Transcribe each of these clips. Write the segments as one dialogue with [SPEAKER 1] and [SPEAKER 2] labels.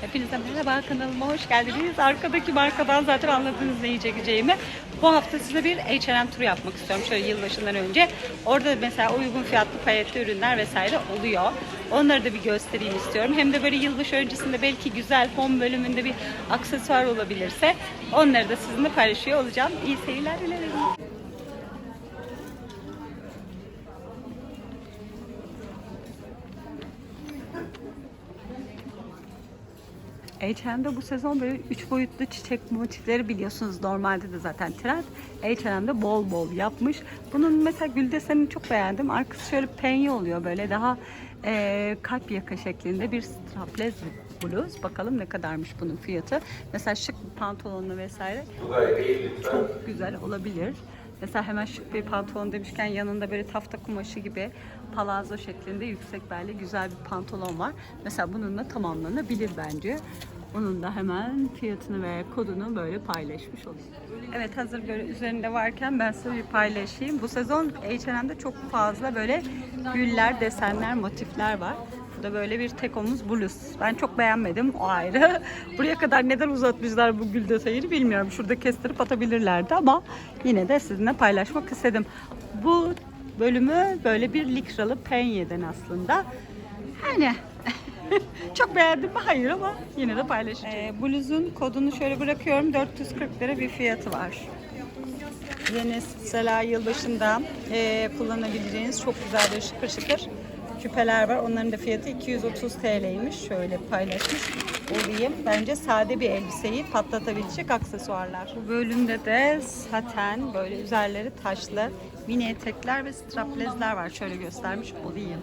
[SPEAKER 1] Hepinize merhaba kanalıma hoş geldiniz. Arkadaki markadan zaten anladınız neyi çekeceğimi. Bu hafta size bir H&M turu yapmak istiyorum şöyle yılbaşından önce. Orada mesela uygun fiyatlı payetli ürünler vesaire oluyor. Onları da bir göstereyim istiyorum. Hem de böyle yılbaşı öncesinde belki güzel home bölümünde bir aksesuar olabilirse onları da sizinle paylaşıyor olacağım. İyi seyirler dilerim. H&M'de bu sezon böyle üç boyutlu çiçek motifleri biliyorsunuz normalde de zaten trend. H&M'de bol bol yapmış. Bunun mesela gül desenini çok beğendim. Arkası şöyle penye oluyor böyle daha eee, kalp yaka şeklinde bir strapless bluz. Bakalım ne kadarmış bunun fiyatı. Mesela şık bir pantolonla vesaire çok güzel olabilir. Mesela hemen şık bir pantolon demişken yanında böyle tafta kumaşı gibi palazzo şeklinde yüksek belli güzel bir pantolon var. Mesela bununla tamamlanabilir bence. Onun da hemen fiyatını ve kodunu böyle paylaşmış olayım. Evet hazır böyle üzerinde varken ben size bir paylaşayım. Bu sezon H&M'de çok fazla böyle güller, desenler, motifler var. Bu da böyle bir tek omuz bluz. Ben çok beğenmedim o ayrı. Buraya kadar neden uzatmışlar bu gül detayını bilmiyorum. Şurada kestirip atabilirlerdi ama yine de sizinle paylaşmak istedim. Bu bölümü böyle bir likralı penyeden aslında. Hani çok beğendim mi? Hayır ama yine de paylaşacağım. Ee, bluzun kodunu şöyle bırakıyorum. 440 lira bir fiyatı var. Yeni mesela yılbaşında e, kullanabileceğiniz çok güzel bir şıkır şıkır küpeler var. Onların da fiyatı 230 TL'ymiş. Şöyle paylaşmış olayım. Bence sade bir elbiseyi patlatabilecek aksesuarlar. Bu bölümde de saten böyle üzerleri taşlı mini etekler ve straplezler var. Şöyle göstermiş olayım.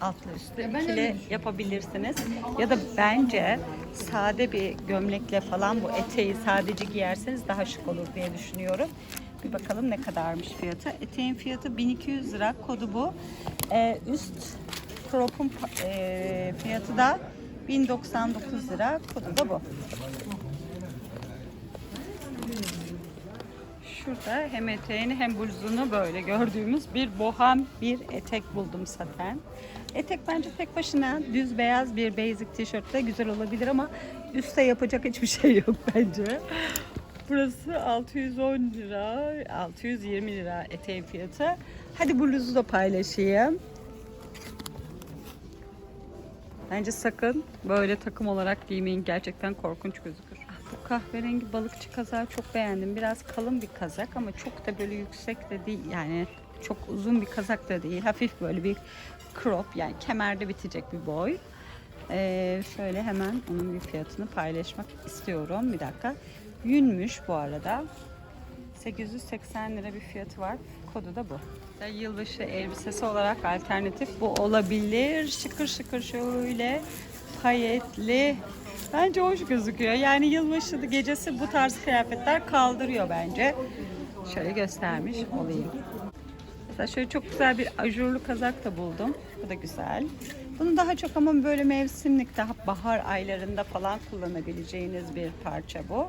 [SPEAKER 1] Altlı üstü ikili yapabilirsiniz. Ya da bence sade bir gömlekle falan bu eteği sadece giyerseniz daha şık olur diye düşünüyorum. Bir bakalım ne kadarmış fiyatı. Eteğin fiyatı 1200 lira. Kodu bu. Ee, üst crop'un ee, fiyatı da 1099 lira. Kodu da bu. Şurada hem eteğini hem bluzunu böyle gördüğümüz bir bohem bir etek buldum zaten. Etek bence tek başına düz beyaz bir basic tişörtle güzel olabilir ama üstte yapacak hiçbir şey yok bence. Burası 610 lira, 620 lira eteğin fiyatı. Hadi bluzu da paylaşayım. Bence sakın böyle takım olarak giymeyin. Gerçekten korkunç gözükür. Ah, Bu kahverengi balıkçı kazağı çok beğendim. Biraz kalın bir kazak ama çok da böyle yüksek de değil. Yani çok uzun bir kazak da değil. Hafif böyle bir crop yani kemerde bitecek bir boy. Ee, şöyle hemen onun bir fiyatını paylaşmak istiyorum. Bir dakika. Yünmüş bu arada. 880 lira bir fiyatı var. Kodu da bu. Yılbaşı elbisesi olarak alternatif bu olabilir. Şıkır şıkır şöyle payetli. Bence hoş gözüküyor. Yani yılbaşı gecesi bu tarz kıyafetler kaldırıyor bence. Şöyle göstermiş olayım. Mesela şöyle çok güzel bir ajurlu kazak da buldum. Bu da güzel. Bunu daha çok ama böyle mevsimlik, daha bahar aylarında falan kullanabileceğiniz bir parça bu.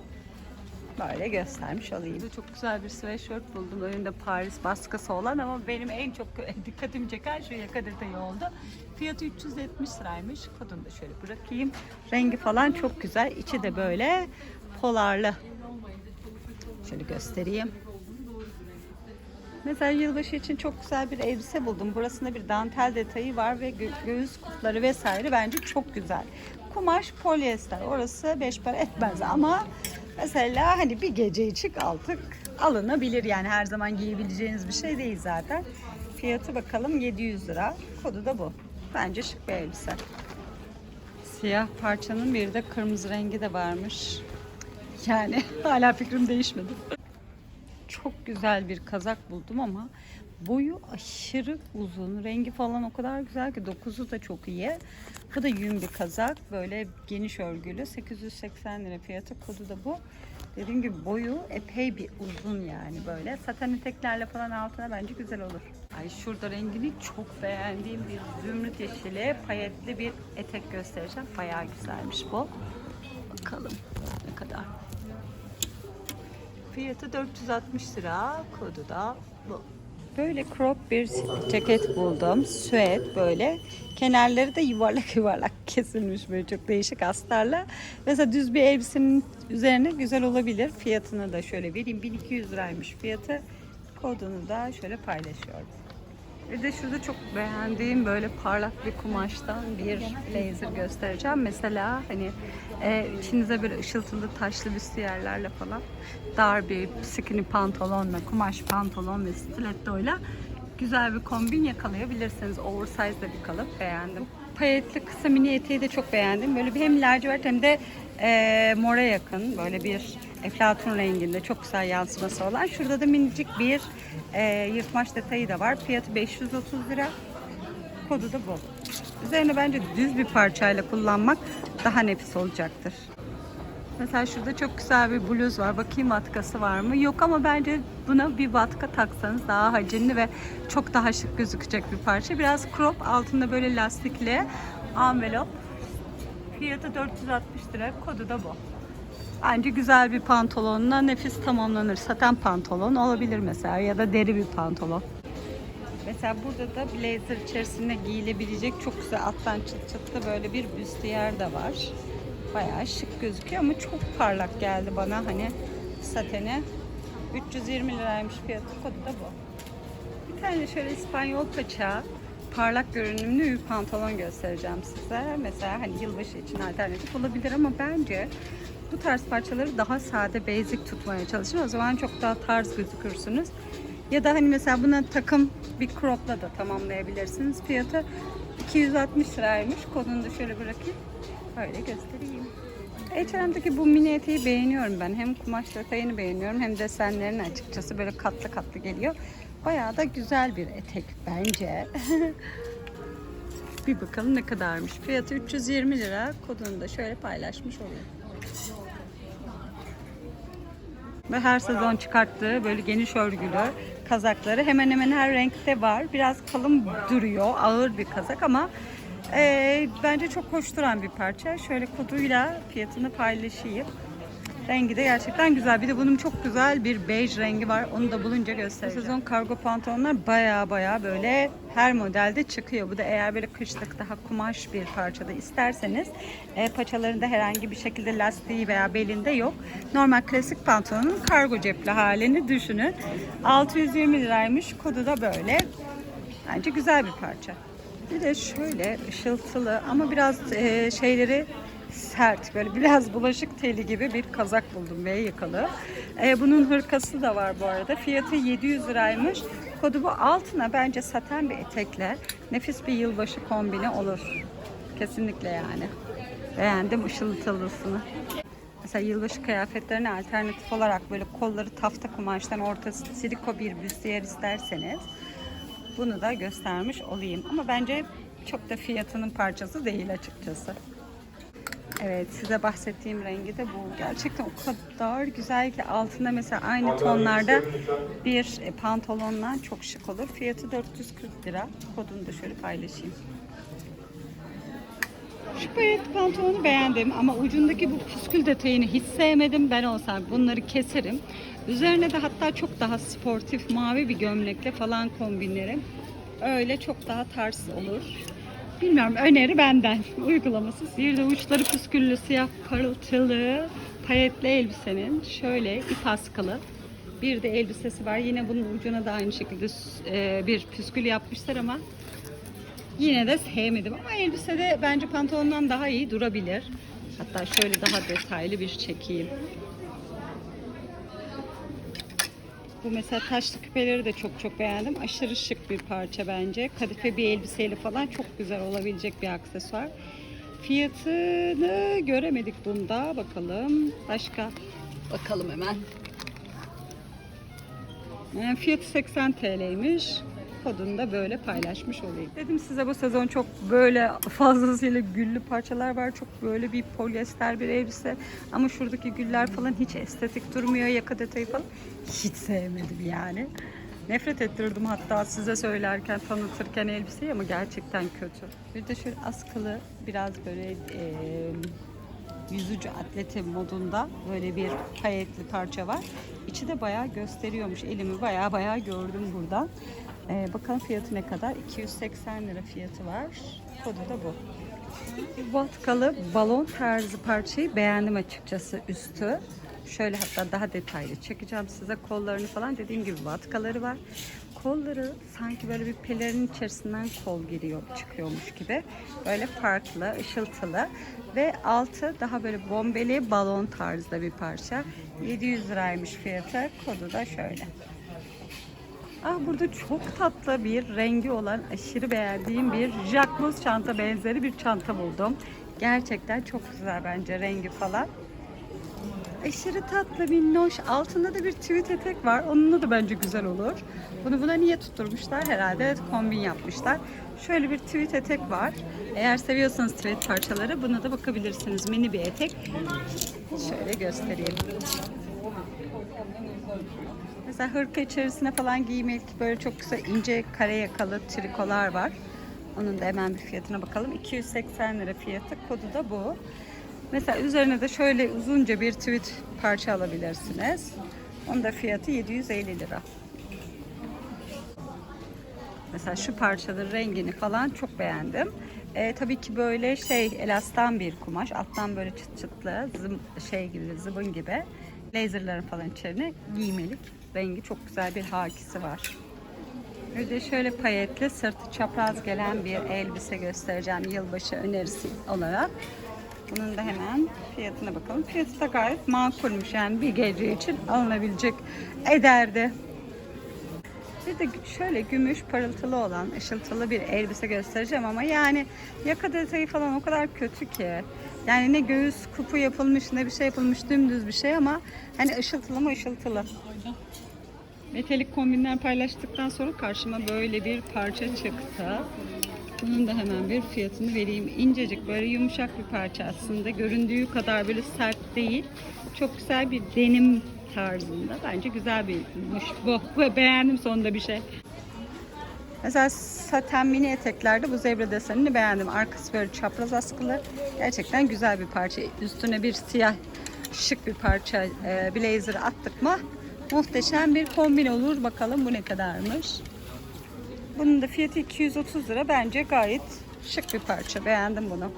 [SPEAKER 1] Böyle göstermiş olayım. Burada çok güzel bir sweatshirt buldum. Önünde Paris baskısı olan ama benim en çok dikkatimi çeken şu yaka detayı oldu. Fiyatı 370 liraymış. Kodunu da şöyle bırakayım. Rengi falan çok güzel. İçi de böyle polarlı. Şöyle göstereyim. Mesela yılbaşı için çok güzel bir elbise buldum. Burasında bir dantel detayı var ve gö- göğüs kutları vesaire bence çok güzel. Kumaş polyester. Orası beş para etmez ama mesela hani bir gece için altık alınabilir yani her zaman giyebileceğiniz bir şey değil zaten. Fiyatı bakalım 700 lira. Kodu da bu. Bence şık bir elbise. Siyah parçanın bir de kırmızı rengi de varmış. Yani hala fikrim değişmedi. Çok güzel bir kazak buldum ama boyu aşırı uzun. Rengi falan o kadar güzel ki dokuzu da çok iyi. Bu da yün bir kazak. Böyle geniş örgülü. 880 lira fiyatı. Kodu da bu. Dediğim gibi boyu epey bir uzun yani böyle. Saten eteklerle falan altına bence güzel olur. Ay şurada rengini çok beğendiğim bir zümrüt yeşili payetli bir etek göstereceğim. Bayağı güzelmiş bu. Bakalım. Fiyatı 460 lira. Kodu da bu. Böyle crop bir ceket buldum. Süet böyle. Kenarları da yuvarlak yuvarlak kesilmiş böyle çok değişik astarla. Mesela düz bir elbisenin üzerine güzel olabilir. Fiyatını da şöyle vereyim. 1200 liraymış fiyatı. Kodunu da şöyle paylaşıyorum. Bir de şurada çok beğendiğim böyle parlak bir kumaştan bir blazer göstereceğim. Mesela hani e, içinize böyle ışıltılı taşlı büstiyerlerle falan dar bir skinny pantolonla, kumaş pantolon ve stilettoyla güzel bir kombin yakalayabilirsiniz. Oversize de bir kalıp beğendim. Payetli kısa mini eteği de çok beğendim. Böyle bir hem lacivert hem de e, mora yakın böyle bir eflatun renginde çok güzel yansıması olan. Şurada da minicik bir e, yırtmaç detayı da var. Fiyatı 530 lira. Kodu da bu. Üzerine bence düz bir parçayla kullanmak daha nefis olacaktır. Mesela şurada çok güzel bir bluz var. Bakayım vatkası var mı? Yok ama bence buna bir vatka taksanız daha hacimli ve çok daha şık gözükecek bir parça. Biraz crop altında böyle lastikli envelop. Fiyatı 460 lira. Kodu da bu. Bence güzel bir pantolonla nefis tamamlanır. Saten pantolon olabilir mesela ya da deri bir pantolon. Mesela burada da blazer içerisinde giyilebilecek çok güzel alttan çıt çıtlı böyle bir büstiyer de var. Bayağı şık gözüküyor ama çok parlak geldi bana hani sateni. 320 liraymış fiyatı kodu da bu. Bir tane şöyle İspanyol paça parlak görünümlü bir pantolon göstereceğim size. Mesela hani yılbaşı için alternatif olabilir ama bence bu tarz parçaları daha sade, basic tutmaya çalışın. O zaman çok daha tarz gözükürsünüz. Ya da hani mesela buna takım bir cropla da tamamlayabilirsiniz. Fiyatı 260 liraymış. Kodunu da şöyle bırakayım. Böyle göstereyim. H&M'deki bu mini eteği beğeniyorum ben. Hem kumaş detayını beğeniyorum hem desenlerini açıkçası böyle katlı katlı geliyor. Bayağı da güzel bir etek bence. bir bakalım ne kadarmış. Fiyatı 320 lira. Kodunu da şöyle paylaşmış olayım. Ve her sezon çıkarttığı böyle geniş örgülü kazakları hemen hemen her renkte var. Biraz kalın duruyor, ağır bir kazak ama e, bence çok hoş duran bir parça. Şöyle koduyla fiyatını paylaşayım. Rengi de gerçekten güzel. Bir de bunun çok güzel bir bej rengi var. Onu da bulunca göstereceğim. Bu sezon kargo pantolonlar baya baya böyle her modelde çıkıyor. Bu da eğer böyle kışlık daha kumaş bir parçada isterseniz e, paçalarında herhangi bir şekilde lastiği veya belinde yok. Normal klasik pantolonun kargo cepli halini düşünün. 620 liraymış. Kodu da böyle. Bence güzel bir parça. Bir de şöyle ışıltılı ama biraz e, şeyleri sert böyle biraz bulaşık teli gibi bir kazak buldum ve yakalı. E, bunun hırkası da var bu arada. Fiyatı 700 liraymış. Kodu bu altına bence saten bir etekle nefis bir yılbaşı kombini olur. Kesinlikle yani. Beğendim ışıltılısını. Mesela yılbaşı kıyafetlerine alternatif olarak böyle kolları tafta kumaştan ortası siliko bir büstiyer isterseniz bunu da göstermiş olayım. Ama bence çok da fiyatının parçası değil açıkçası. Evet size bahsettiğim rengi de bu. Gerçekten o kadar güzel ki altında mesela aynı tonlarda bir e, pantolonla çok şık olur. Fiyatı 440 lira. Kodunu da şöyle paylaşayım. Şu payet pantolonu beğendim ama ucundaki bu püskül detayını hiç sevmedim. Ben olsam bunları keserim. Üzerine de hatta çok daha sportif mavi bir gömlekle falan kombinlerim. Öyle çok daha tarz olur. Bilmiyorum öneri benden. Uygulamasız. Bir de uçları püsküllü siyah parıltılı payetli elbisenin şöyle ip askılı bir de elbisesi var. Yine bunun ucuna da aynı şekilde e, bir püskül yapmışlar ama yine de sevmedim. Ama elbisede bence pantolondan daha iyi durabilir. Hatta şöyle daha detaylı bir çekeyim. Bu mesela taşlı küpeleri de çok çok beğendim. Aşırı şık bir parça bence. Kadife bir elbiseyle falan çok güzel olabilecek bir aksesuar. Fiyatını göremedik bunda. Bakalım. Başka. Bakalım hemen. Yani fiyatı 80 TL'ymiş. Kodunu da böyle paylaşmış olayım. Dedim size bu sezon çok böyle fazlasıyla güllü parçalar var. Çok böyle bir polyester bir elbise. Ama şuradaki güller falan hiç estetik durmuyor. Yaka detayı falan. Hiç sevmedim yani. Nefret ettirdim hatta size söylerken, tanıtırken elbiseyi ama gerçekten kötü. Bir de şöyle askılı, biraz böyle e, yüzücü atleti modunda böyle bir payetli parça var. İçi de bayağı gösteriyormuş. Elimi bayağı bayağı gördüm buradan. Ee, bakalım fiyatı ne kadar? 280 lira fiyatı var. Kodu da bu. Vatkalı balon tarzı parçayı beğendim açıkçası üstü. Şöyle hatta daha detaylı çekeceğim size kollarını falan. Dediğim gibi vatkaları var. Kolları sanki böyle bir pelerin içerisinden kol giriyor, çıkıyormuş gibi. Böyle farklı, ışıltılı ve altı daha böyle bombeli balon tarzda bir parça. 700 liraymış fiyatı. Kodu da şöyle. Ah burada çok tatlı bir rengi olan aşırı beğendiğim bir Jacquemus çanta benzeri bir çanta buldum. Gerçekten çok güzel bence rengi falan. Aşırı tatlı minnoş. Altında da bir tweet etek var. Onunla da bence güzel olur. Bunu buna niye tutturmuşlar? Herhalde kombin yapmışlar. Şöyle bir tweet etek var. Eğer seviyorsanız tweet parçaları buna da bakabilirsiniz. Mini bir etek. Şöyle göstereyim. Mesela hırka içerisine falan giymek böyle çok güzel ince kare yakalı trikolar var. Onun da hemen bir fiyatına bakalım. 280 lira fiyatı. Kodu da bu. Mesela üzerine de şöyle uzunca bir tweet parça alabilirsiniz. Onun da fiyatı 750 lira. Mesela şu parçaların rengini falan çok beğendim. Ee, tabii ki böyle şey elastan bir kumaş. Alttan böyle çıt çıtlı zım, şey gibi zıbın gibi. Laserların falan içerine giymelik. Rengi çok güzel bir hakisi var. Bir de şöyle payetli sırtı çapraz gelen bir elbise göstereceğim yılbaşı önerisi olarak. Bunun da hemen fiyatına bakalım. Fiyatı da gayet makulmüş yani bir gece için alınabilecek ederdi. Bir de şöyle gümüş parıltılı olan ışıltılı bir elbise göstereceğim ama yani yaka detayı falan o kadar kötü ki. Yani ne göğüs kupu yapılmış ne bir şey yapılmış dümdüz bir şey ama hani ışıltılı mı ışıltılı. Metalik kombinler paylaştıktan sonra karşıma böyle bir parça çıktı. Bunun da hemen bir fiyatını vereyim. İncecik böyle yumuşak bir parça aslında. Göründüğü kadar böyle sert değil. Çok güzel bir denim tarzında. Bence güzel bir bu. bu. Beğendim sonunda bir şey. Mesela saten mini eteklerde bu zebra desenini beğendim. Arkası böyle çapraz askılı. Gerçekten güzel bir parça. Üstüne bir siyah şık bir parça e, blazer attık mı muhteşem bir kombin olur. Bakalım bu ne kadarmış. Bunun da fiyatı 230 lira. Bence gayet şık bir parça. Beğendim bunu.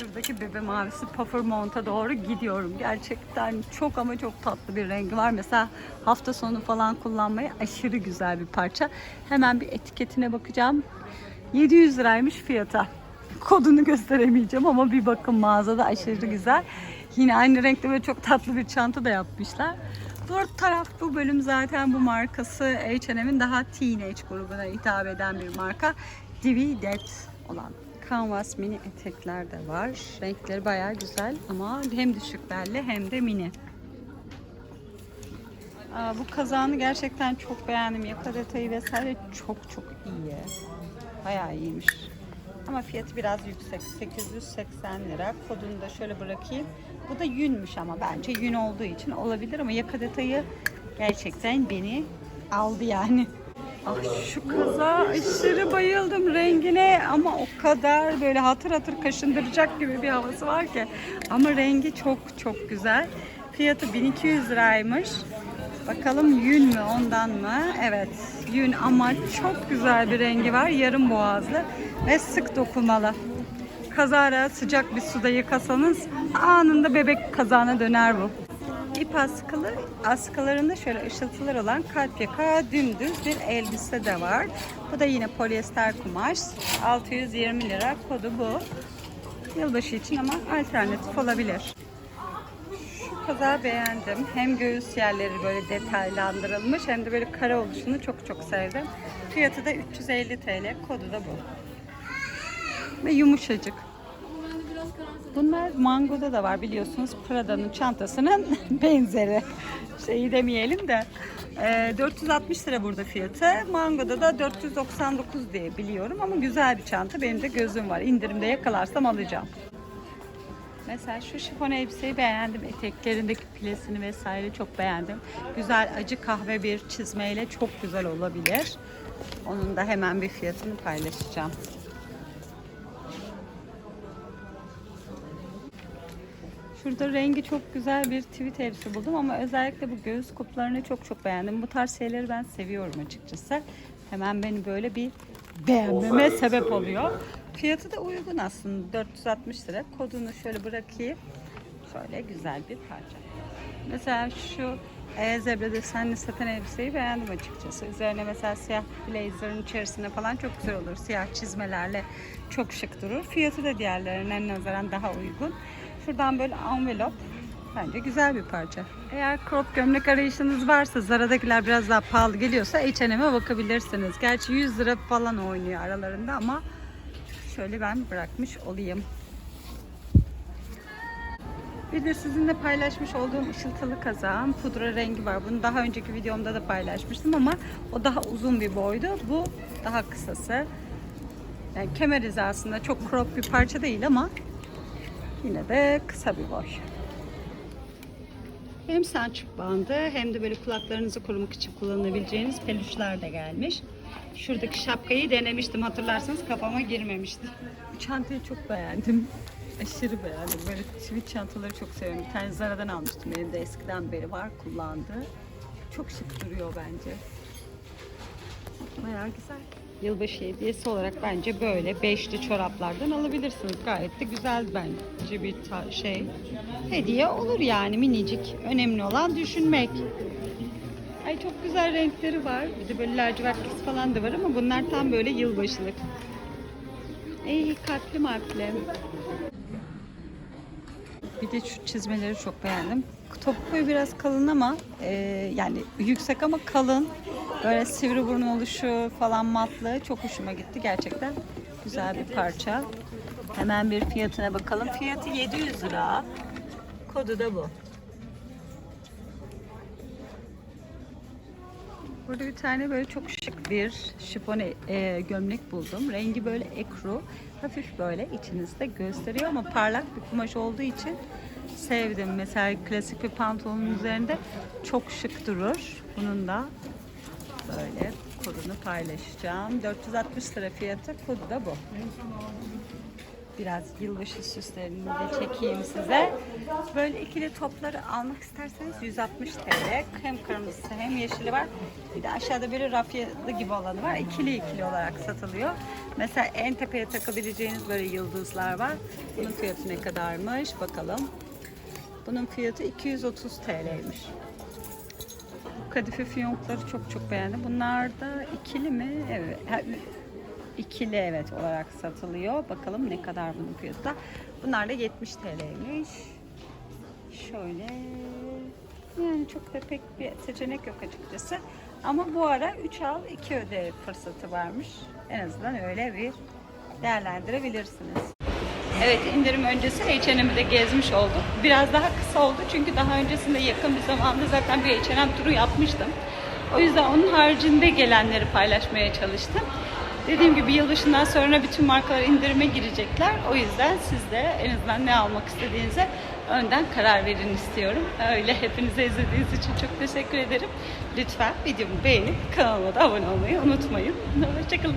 [SPEAKER 1] Şuradaki bebe mavisi puffer mont'a doğru gidiyorum. Gerçekten çok ama çok tatlı bir rengi var. Mesela hafta sonu falan kullanmaya aşırı güzel bir parça. Hemen bir etiketine bakacağım. 700 liraymış fiyata. Kodunu gösteremeyeceğim ama bir bakın mağazada aşırı güzel. Yine aynı renkte böyle çok tatlı bir çanta da yapmışlar. Dört taraf bu bölüm zaten bu markası H&M'in daha teenage grubuna hitap eden bir marka. Divi Dead olan canvas mini etekler de var. Renkleri bayağı güzel ama hem düşük belli hem de mini. Aa, bu kazağını gerçekten çok beğendim. Yaka detayı vesaire çok çok iyi. Bayağı iyiymiş. Ama fiyatı biraz yüksek. 880 lira. Kodunu da şöyle bırakayım. Bu da yünmüş ama bence yün olduğu için olabilir ama yaka detayı gerçekten beni aldı yani. Ah şu kaza aşırı bayıldım rengine ama o kadar böyle hatır hatır kaşındıracak gibi bir havası var ki. Ama rengi çok çok güzel. Fiyatı 1200 liraymış. Bakalım yün mü ondan mı? Evet yün ama çok güzel bir rengi var. Yarım boğazlı ve sık dokumalı. Kazara sıcak bir suda yıkasanız anında bebek kazağına döner bu. İp askılı, askılarında şöyle ışıltılar olan kalp yaka dümdüz bir elbise de var. Bu da yine polyester kumaş. 620 lira kodu bu. Yılbaşı için ama alternatif olabilir. Kazağı beğendim. Hem göğüs yerleri böyle detaylandırılmış hem de böyle kare oluşunu çok çok sevdim. Fiyatı da 350 TL. Kodu da bu. Ve yumuşacık. Bunlar Mango'da da var biliyorsunuz. Prada'nın çantasının benzeri. Şeyi demeyelim de. Ee, 460 lira burada fiyatı. Mango'da da 499 diye biliyorum ama güzel bir çanta. Benim de gözüm var. İndirimde yakalarsam alacağım. Mesela şu şifon elbiseyi beğendim. Eteklerindeki pilesini vesaire çok beğendim. Güzel acı kahve bir çizmeyle çok güzel olabilir. Onun da hemen bir fiyatını paylaşacağım. Şurada rengi çok güzel bir tweet elbise buldum ama özellikle bu göğüs kuplarını çok çok beğendim. Bu tarz şeyleri ben seviyorum açıkçası. hemen beni böyle bir beğenmeme sebep oluyor. Fiyatı da uygun aslında 460 lira. Kodunu şöyle bırakayım. Şöyle güzel bir parça. Mesela şu e, zebra desenli saten elbiseyi beğendim açıkçası. Üzerine mesela siyah blazer'ın içerisine falan çok güzel olur. Siyah çizmelerle çok şık durur. Fiyatı da diğerlerine nazaran daha uygun. Şuradan böyle envelop. Bence güzel bir parça. Eğer crop gömlek arayışınız varsa Zara'dakiler biraz daha pahalı geliyorsa H&M'e bakabilirsiniz. Gerçi 100 lira falan oynuyor aralarında ama şöyle ben bırakmış olayım. Bir de sizinle paylaşmış olduğum ışıltılı kazağım pudra rengi var. Bunu daha önceki videomda da paylaşmıştım ama o daha uzun bir boydu. Bu daha kısası. Yani kemer hizasında çok crop bir parça değil ama yine de kısa bir boy. Hem saç bandı hem de böyle kulaklarınızı korumak için kullanabileceğiniz peluşlar da gelmiş. Şuradaki şapkayı denemiştim hatırlarsanız kafama girmemişti. Bu çantayı çok beğendim. Aşırı beğendim. Böyle tweed çantaları çok seviyorum. Bir tane Zara'dan almıştım. Benim de eskiden beri var kullandığı. Çok şık duruyor bence. Bayağı güzel. Yılbaşı hediyesi olarak bence böyle beşli çoraplardan alabilirsiniz. Gayet de güzel bence bir şey. Hediye olur yani minicik. Önemli olan düşünmek. Ay çok güzel renkleri var. Bir de böyle lacivert kız falan da var ama bunlar tam böyle yılbaşılık. Ey kalpli marpli. Bir de şu çizmeleri çok beğendim. Topuğu biraz kalın ama e, yani yüksek ama kalın. Böyle sivri burun oluşu falan matlı. Çok hoşuma gitti gerçekten. Güzel bir parça. Hemen bir fiyatına bakalım. Fiyatı 700 lira. Kodu da bu. Burada bir tane böyle çok şık bir şifon e, gömlek buldum. Rengi böyle ekru. Hafif böyle içinizde gösteriyor ama parlak bir kumaş olduğu için sevdim. Mesela klasik bir pantolonun üzerinde çok şık durur. Bunun da böyle kodunu paylaşacağım. 460 lira fiyatı. Kodu da bu. Biraz yılbaşı süslerini de çekeyim size. Böyle ikili topları almak isterseniz 160 TL. Hem kırmızısı hem yeşili var. Bir de aşağıda böyle rafyalı gibi olanı var. İkili ikili olarak satılıyor. Mesela en tepeye takabileceğiniz böyle yıldızlar var. Bunun fiyatı ne kadarmış bakalım. Bunun fiyatı 230 TL'ymiş. Kadife fiyonkları çok çok beğendim. Bunlar da ikili mi? Evet. Ha, ikili evet olarak satılıyor. Bakalım ne kadar bunun fiyatı. Bunlar da 70 TL'ymiş. Şöyle yani çok da pek bir seçenek yok açıkçası. Ama bu ara 3 al 2 öde fırsatı varmış. En azından öyle bir değerlendirebilirsiniz. Evet indirim öncesi H&M'de gezmiş olduk. Biraz daha kısa oldu çünkü daha öncesinde yakın bir zamanda zaten bir H&M turu yapmıştım. O yüzden onun haricinde gelenleri paylaşmaya çalıştım. Dediğim gibi yılbaşından sonra bütün markalar indirime girecekler. O yüzden siz de en azından ne almak istediğinize önden karar verin istiyorum. Öyle hepinize izlediğiniz için çok teşekkür ederim. Lütfen videomu beğenip kanalıma da abone olmayı unutmayın. Hoşçakalın.